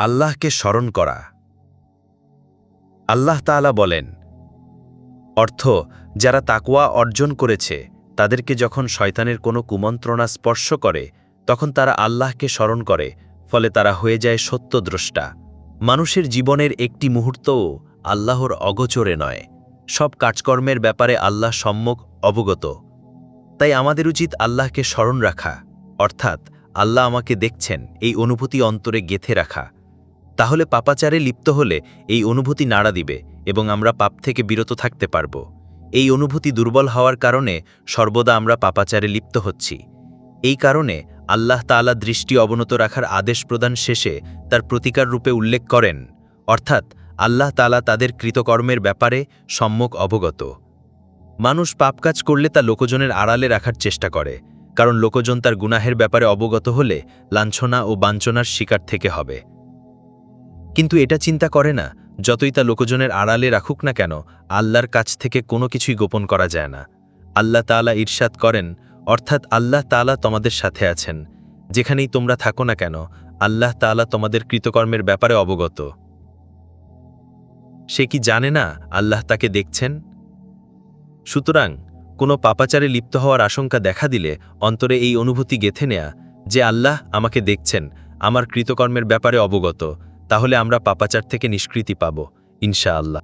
আল্লাহকে স্মরণ করা। আল্লাহ তাআলা বলেন, অর্থ, যারা তাকওয়া অর্জন করেছে, তাদেরকে যখন শয়তানের কোনো কুমন্ত্রণা স্পর্শ করে, তখন তারা আল্লাহকে স্মরণ করে, ফলে তারা হয়ে যায় সত্যদ্রষ্টা। মানুষের জীবনের একটি মুহূর্তও আল্লাহর অগোচরে নয়। সব কাজকর্মের ব্যাপারে আল্লাহ সম্যক অবগত। তাই আমাদের উচিত আল্লাহকে স্মরণ রাখা। অর্থাৎ, আল্লাহ আমাকে দেখছেন, এই অনুভূতি অন্তরে গেথে রাখা। তাহলে পাপাচারে লিপ্ত হলে এই অনুভূতি নাড়া দিবে এবং আমরা পাপ থেকে বিরত থাকতে পারব। এই অনুভূতি দুর্বল হওয়ার কারণে সর্বদা আমরা পাপাচারে লিপ্ত হচ্ছি। এই কারণে আল্লাহ তাআলা দৃষ্টি অবনত রাখার আদেশ প্রদান শেষে তার প্রতিকার রূপে উল্লেখ করেন, অর্থাৎ আল্লাহ তাআলা তাদের কৃতকর্মের ব্যাপারে সম্যক অবগত। মানুষ পাপ কাজ করলে তা লোকজনের আড়ালে রাখার চেষ্টা করে, কারণ লোকজন তার গুনাহের ব্যাপারে অবগত হলে লাঞ্ছনা ও বাঞ্ছনার শিকার থেকে হবে। কিন্তু এটা চিন্তা করে না, যতই তা লোকজনের আড়ালে রাখুক না কেন, আল্লাহর কাছ থেকে কোনো কিছুই গোপন করা যায় না। আল্লাহ তাআলা ঈর্ষাদ করেন, অর্থাৎ আল্লাহ তাআলা তোমাদের সাথে আছেন। যেখানেই তোমরা থাকো না কেন, আল্লাহ তাআলা তোমাদের কৃতকর্মের ব্যাপারে অবগত। সে কি জানে না আল্লাহ তাকে দেখছেন? সুতরাং, কোনো পাপাচারে লিপ্ত হওয়ার আশঙ্কা দেখা দিলে অন্তরে এই অনুভূতি গেথে নেয়া যে আল্লাহ আমাকে দেখছেন, আমার কৃতকর্মের ব্যাপারে অবগত। তাহলে আমরা পাপাচার থেকে নিষ্কৃতি পাব ইনশা আল্লাহ